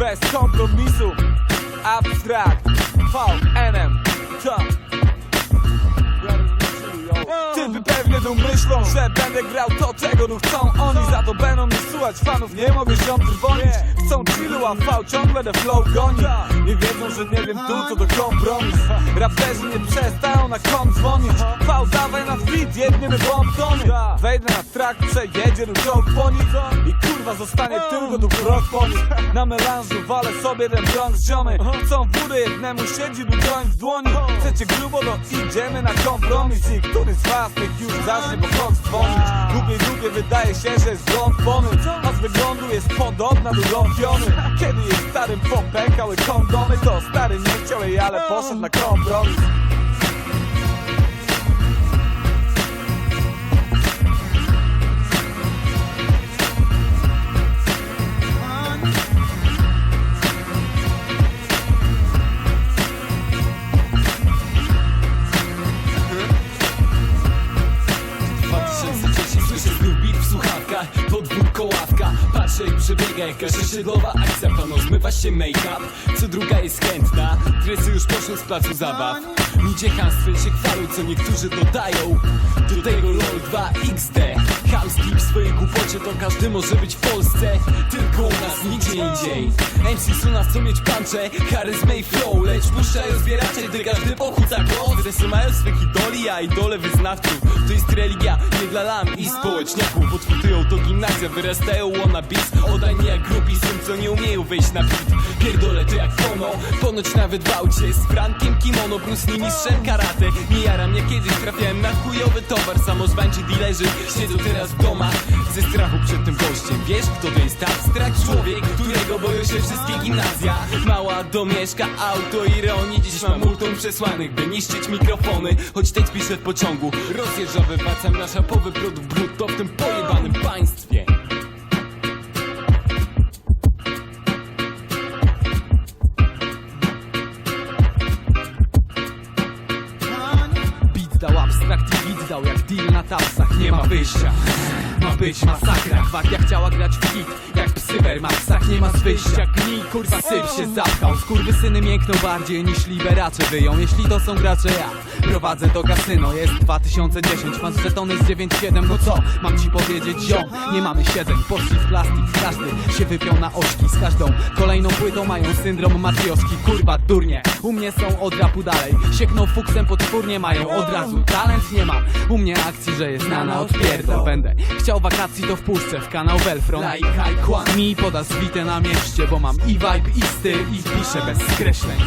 bez kompromisu. Abstrakt. VNM to Typy pewnie domyślą, że będę grał to, czego tu chcą oni. Za to będą mnie słuchać fanów, nie mogę się trwonić Chcą chillu, a V ciągle the flow goni Nie wiedzą, że nie wiem tu, co to kompromis Raperzy nie przestają na kom dzwonić. V dawaj na fit, jedniemy bomb tony. Wejdę na track, przejedzie no czołg po nich. I kurwa zostanie tylko tu krok po Na melanżu walę sobie ten Bronx ziomy. Chcą budę jednemu, siedzi tu joint w dłoni. Chcecie grubo, to idziemy na kompromis. I który z was tych już zacznie po krok dzwonić? Głupie, głupie wydaje się, że jest blond pomysł z wyglądu jest podobna do lampiony Kiedy jej starym popękały kondomy To stary nie chciał jej, ale poszedł na kompromis podwórko ławka Patrzę jak przebiega jakaś osiedlowa akcja Pano zmywa się make-up, co druga jest chętna. Dresy już poszły z placu zabaw. Ludzie hamstwem się chwalą, co niektórzy dodają. Do tego LOL 2 XD swojej głupocie to każdy może być w Polsce. Tylko u nas nigdzie indziej. MC są nas co mieć puncze, charyzmę i flow. Lecz puszczają zbieracze, gdy każdy pochód za głos. Dresy mają swych idoli, a idole wyznawców. To jest religia, nie dla lam i społeczniaków. Podchwytują to gimnazja, wyrastają wannabis Odani jak grupi syn, co nie umieją wejść na beat. Pierdolę to jak fono, ponoć nawet w aucie Z Frankiem kimono, Bruce Lee mistrzem karate. Nie jaram, jak kiedyś trafiałem na chujowy towar. Samozwańczy dealerzy siedzą teraz w domach. Ze strachu przed tym gościem Wiesz kto to jest? Abstrakt? Człowiek, którego boją się wszystkie gimnazja. Mała domieszka, auto ironii. Dziś mam multum przesłanych, by niszczyć mikrofony. Choć tekst piszę w pociągu Rozjeżdża, wywracam na szapowy produkt brutto W tym pojebanym państwie Abstrakt i jak deal na tapsach Nie ma wyjścia Ma być masakra. Gwardia chciała grać w hit Jak w cybermaksach Nie ma z wyjścia. Gnij kurwa syp się zapchał. Skurwysyny miękną bardziej niż liberacze wyją. Jeśli to są gracze ja Prowadzę to kasyno. Jest 2010 Masz żetony z 9-7 No co mam ci powiedzieć ziom? Nie mamy siedzeń Poszli w plastik Każdy się wypiął na ośki. Z każdą kolejną płytą mają syndrom matrioski. Kurwa durnie U mnie są od rapu dalej. Siekną fuksem potwórnie mają od razu Talent nie mam. U mnie akcji, że jest nana odpierdol. Będę chciał wakacji to wpuszczę w kanał Belfron Mi poda switę na mieście Bo mam i vibe i styl I piszę bez skreśleń